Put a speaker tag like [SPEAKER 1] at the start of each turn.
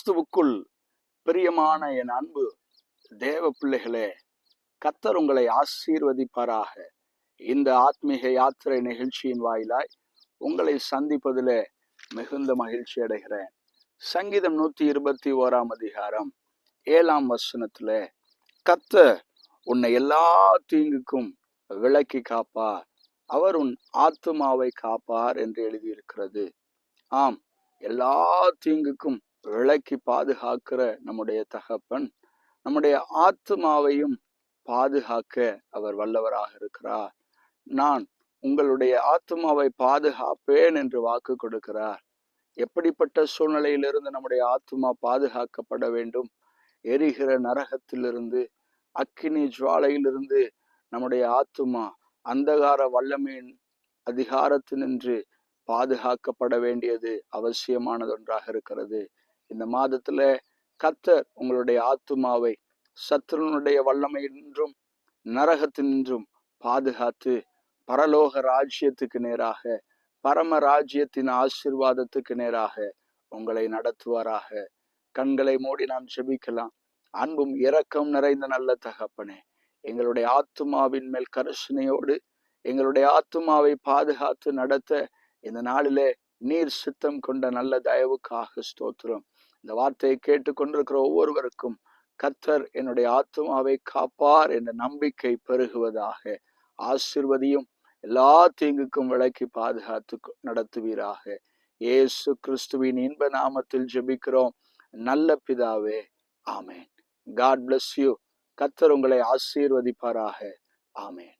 [SPEAKER 1] கிறிஸ்துவுக்குள் பிரியமான என் அன்பு தேவ பிள்ளைகளே கத்தர் உங்களை ஆசீர்வதிப்பாராக. இந்த ஆத்மீக யாத்திரை நிகழ்ச்சியின் வாயிலாய் உங்களை சந்திப்பதில் மிகுந்த மகிழ்ச்சி அடைகிறேன். சங்கீதம் நூத்தி இருபத்தி ஓராம் அதிகாரம் ஏழாம் வசனத்துல கத்த உன்னை எல்லா தீங்குக்கும் விளக்கி காப்பார் அவர் உன் ஆத்துமாவை காப்பார் என்று எழுதியிருக்கிறது. ஆம் எல்லா தீங்குக்கும் விளக்கி பாதுகாக்கிற நம்முடைய தகப்பன் நம்முடைய ஆத்மாவையும் பாதுகாக்க அவர் வல்லவராக இருக்கிறார். நான் உங்களுடைய ஆத்மாவை பாதுகாப்பேன் என்று வாக்கு கொடுக்கிறார். எப்படிப்பட்ட சூழ்நிலையிலிருந்து நம்முடைய ஆத்மா பாதுகாக்கப்பட வேண்டும்? எரிகிற நரகத்திலிருந்து அக்கினி ஜுவாலையிலிருந்து நம்முடைய ஆத்துமா அந்தகார வல்லமையின் அதிகாரத்தினின்று பாதுகாக்கப்பட வேண்டியது அவசியமானது ஒன்றாக இருக்கிறது. இந்த மாதத்துல கத்தர் உங்களுடைய ஆத்துமாவை சத்ருனுடைய வல்லமை என்றும் நரகத்தினின்றும் பாதுகாத்து பரலோக ராஜ்யத்துக்கு நேராக பரம ராஜ்யத்தின் ஆசிர்வாதத்துக்கு நேராக உங்களை நடத்துவாராக. கண்களை மூடி நாம் செபிக்கலாம் அன்பும் இரக்கம் நிறைந்த நல்ல தகப்பனே எங்களுடைய ஆத்துமாவின் மேல் கருசனையோடு எங்களுடைய ஆத்துமாவை பாதுகாத்து நடத்த இந்த நாளிலே நீர் சித்தம் கொண்ட நல்ல தயவுக்காக ஸ்தோத்திரம். இந்த வார்த்தையை கேட்டுக்கொண்டிருக்கிற ஒவ்வொருவருக்கும் கத்தர் என்னுடைய ஆத்மாவை காப்பார் என்ற நம்பிக்கை பெருகுவதாக ஆசிர்வதியும் எல்லா தீங்குக்கும் விளக்கி பாதுகாத்து நடத்துவீராக. இயேசு கிறிஸ்துவின் இன்ப நாமத்தில் ஜெபிக்கிறோம். நல்ல பிதாவே ஆமேன். காட் பிளஸ் யூ கத்தர் உங்களை ஆசீர்வதிப்பாராக. ஆமேன்.